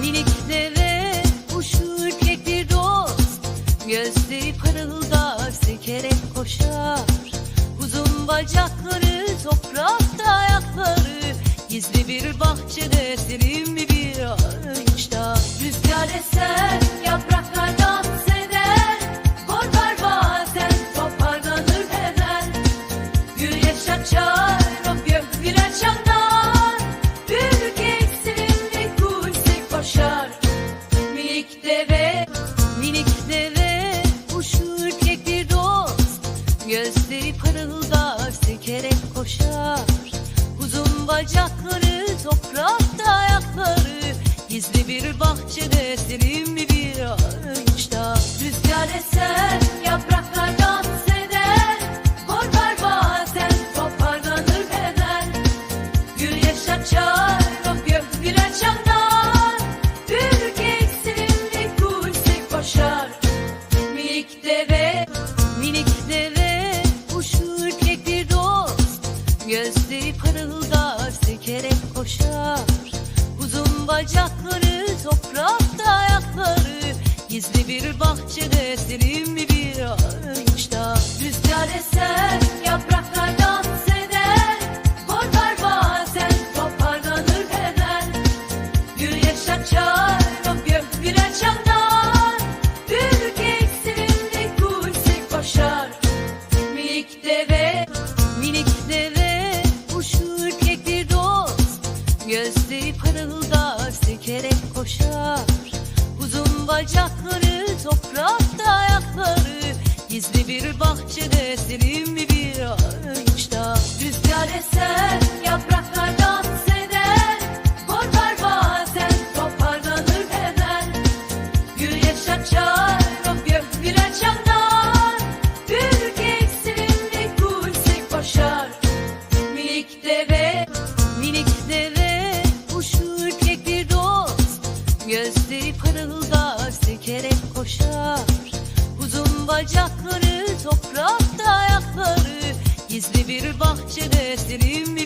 minik deve kuşu ürkekli dost. Gözleri parıldar sekerek koşar. Uzun bacakları toprakta ayakları. Gizli bir bahçede serin bir ağaçta Rüzgar eser yapraklardan bacakları toprakta ayakları. Gizli bir bahçede senin bir ağaçta Rüzgar eser yap dizerek koşar. Uzun bacakları toprakta ayakları Gizli bir bahçede serin bir ağaçta. Rüzgar eser bacakları toprakta ayakları. Gizli bir bahçede senin bir ağaçta? Rüzgar eser bir bahçede senin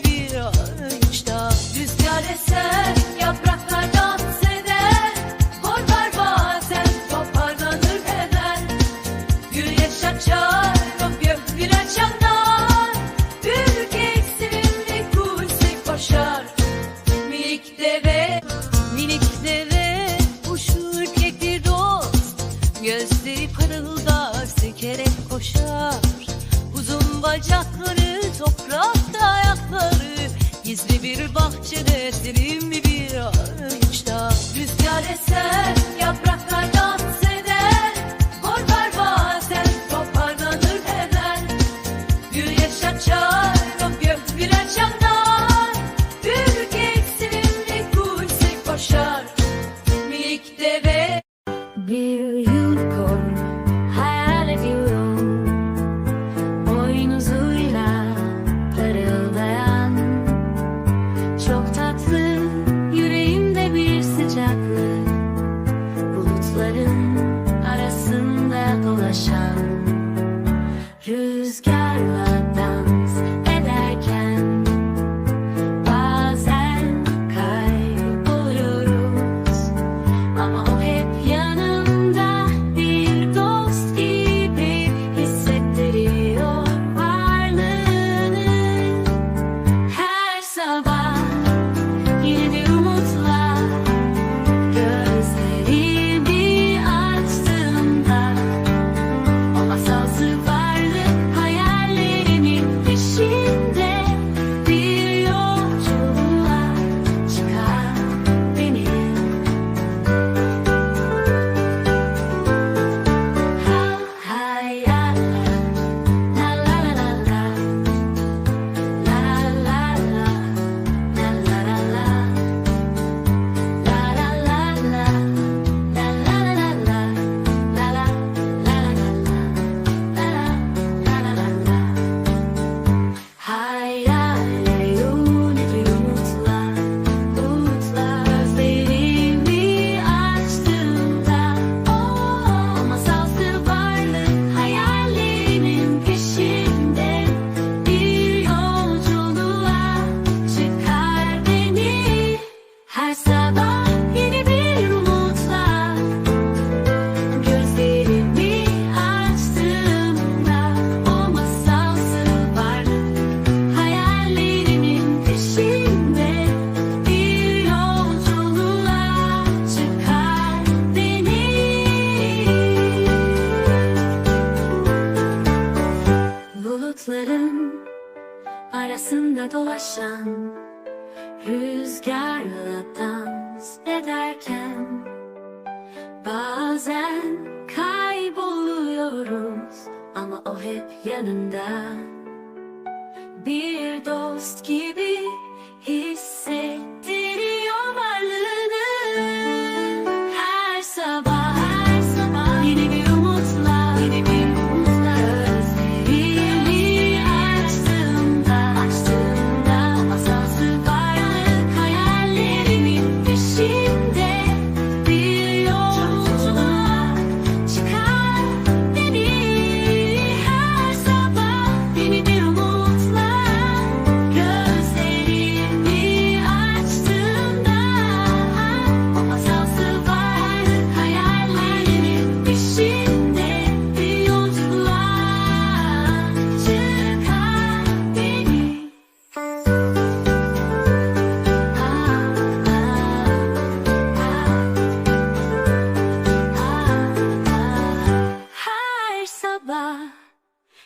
bulutların arasında dolaşan Rüzgarla dans ederken Bazen kayboluyoruz ama o hep yanında. Bir dost gibi hissettiriyor varlığı.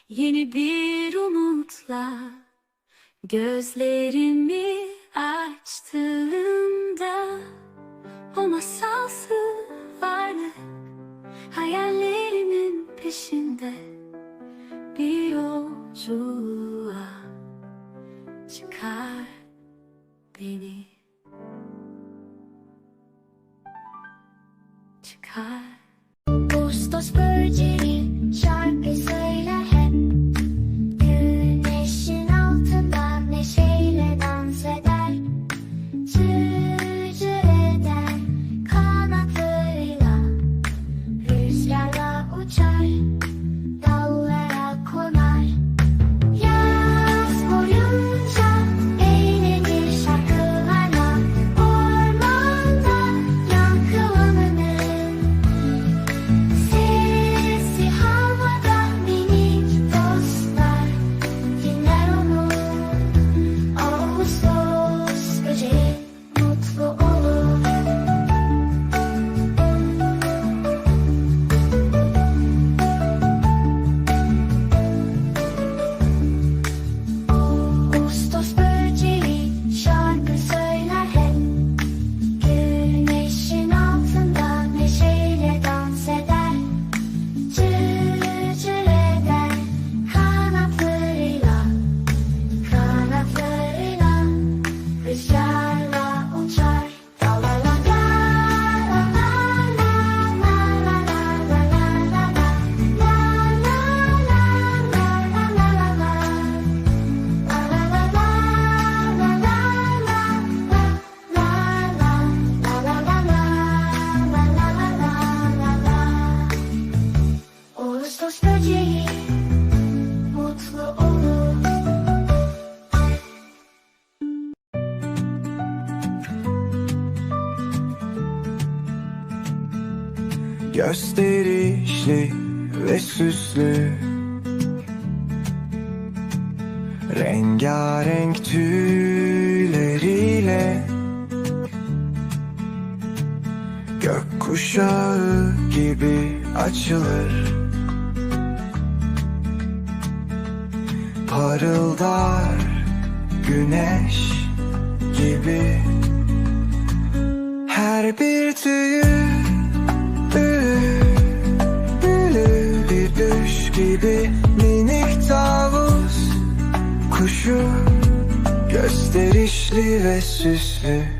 Yeni bir umutla gözlerimi açtığımda O masalsı varlık hayallerimin peşinde Bir yolculuğa çıkar beni. Çıkar. Ağustos böceği şarkı söyler. süsle Rengarenk tüyleriyle. Gök kuşağı gibi açılır. Parıldar güneş gibi. Her bir tüyü ateşli ve süslü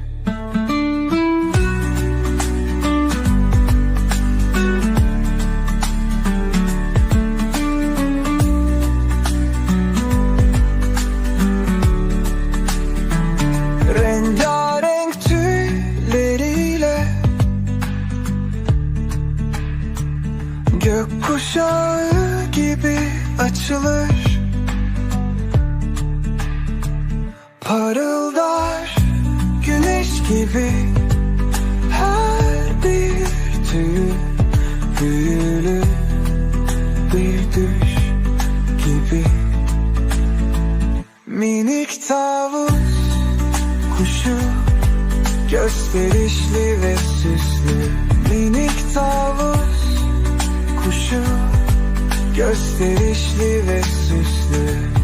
Minik tavuk kuşu Gösterişli ve süslü. Minik tavuk kuşu Gösterişli ve süslü.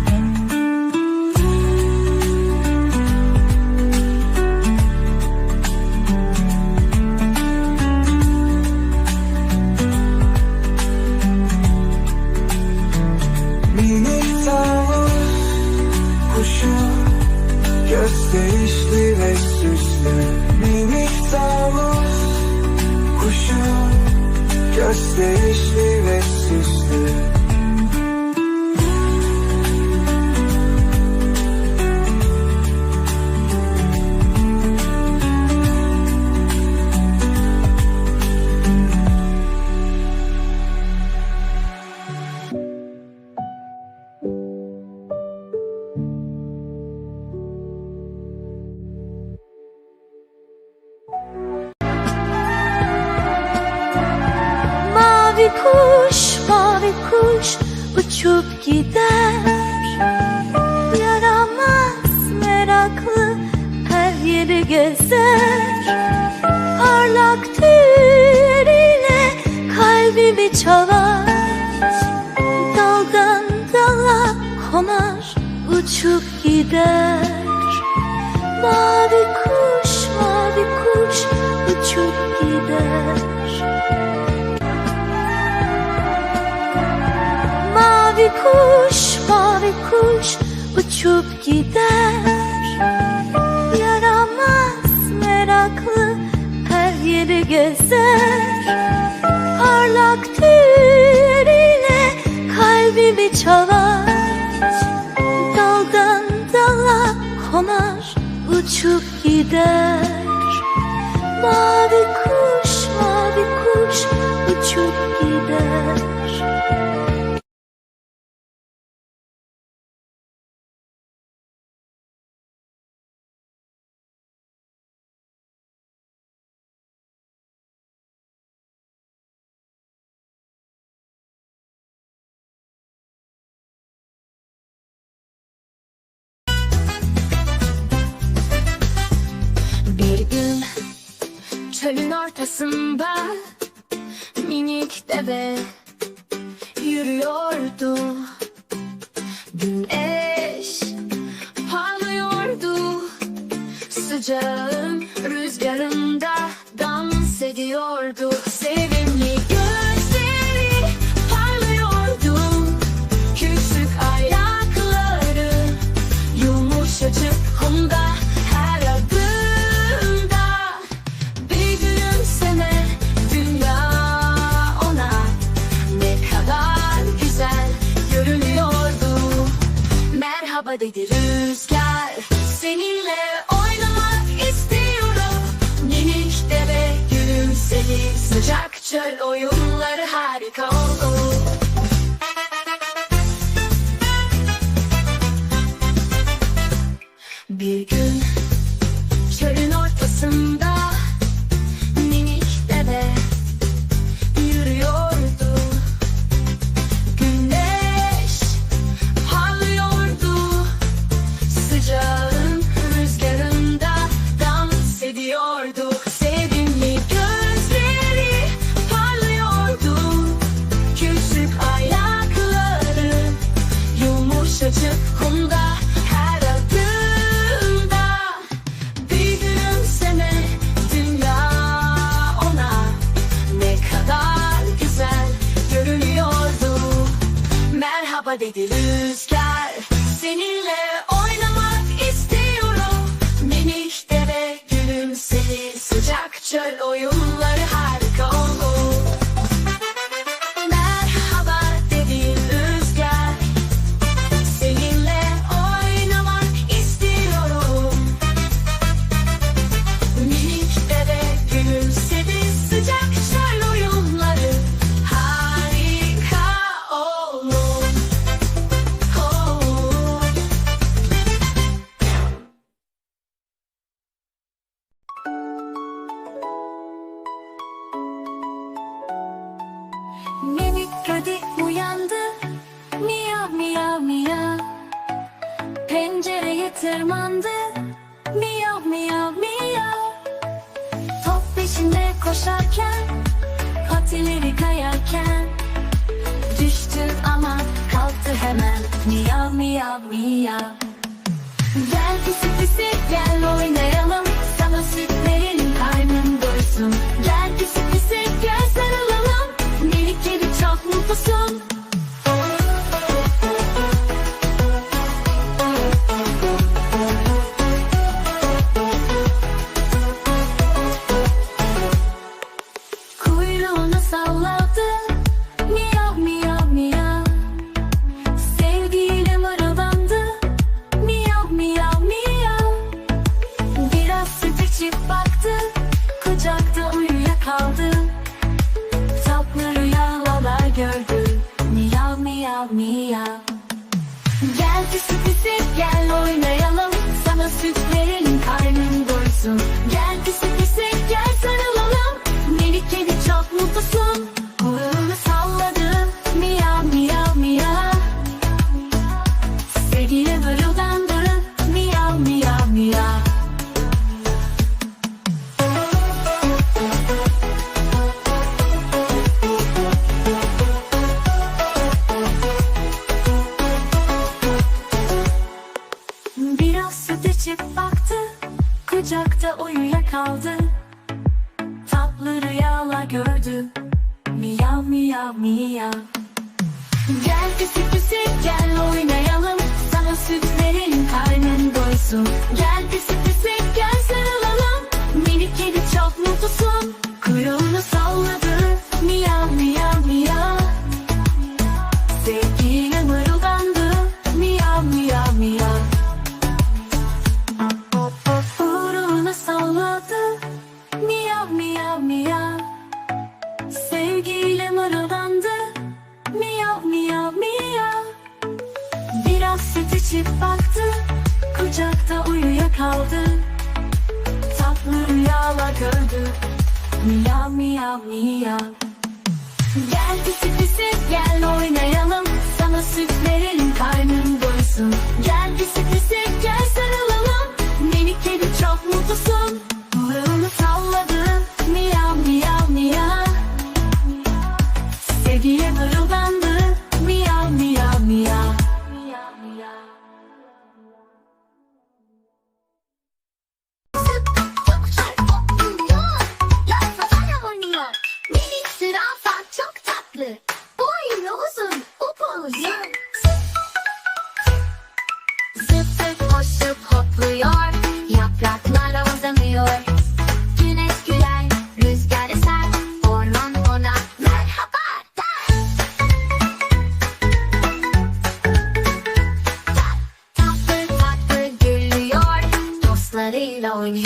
Kuş, mavi kuş uçup gider. Yaramaz meraklı her yeri gezer. Parlak tüyleriyle kalbimi çalar. Daldan dala konar uçup gider. Mavi kuş, kuş, mavi kuş uçup gider. Yaramaz meraklı her yeri gezer. Parlak tüyleriyle kalbimi çalar. Daldan dala konar uçup gider. Mavi kuş, çölün ortasında minik deve yürüyordu. Güneş parlıyordu. Sıcağın rüzgarında dans ediyordu. Sevimli gözleri çölün ortasında Dedi rüzgar Seninle oynamak istiyorum. Minik deve gülümsedi Sıcak çöl oyunları harika Miyav miyav. Gel pisi pisi gel oynayalım. Sana süt verelim karnın doysun süt içip baktı Kucakta uyuyakaldı. Tatlı rüyalar gördü Miyav miyav miyav Gel pisi pisi gel oynayalım Sana süt verelim karnın doysun. Gel pisi pisi gel sarılalım Minik kedi çok mutlusun Kuyruğunu salladı Miyav miyav miyav Sevgiyle mırıldandı içip baktı Kucakta uyuyakaldı. Tatlı rüyalar gördü. Miyav miyav miyav. Gel pisi pisi gel oynayalım. Sana süt verelim karnın doysun. Gel pisi pisi gel sarılalım. Minik kedi çok mutlusun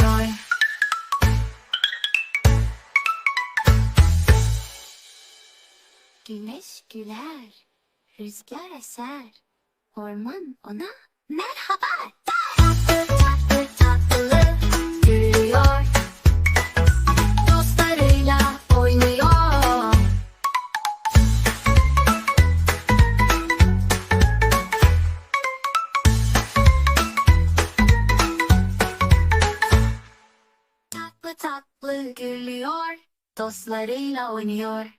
Oynuyor. Güneş güler, rüzgar eser, orman ona merhaba Tatlı gülüyor, dostlarıyla oynuyor.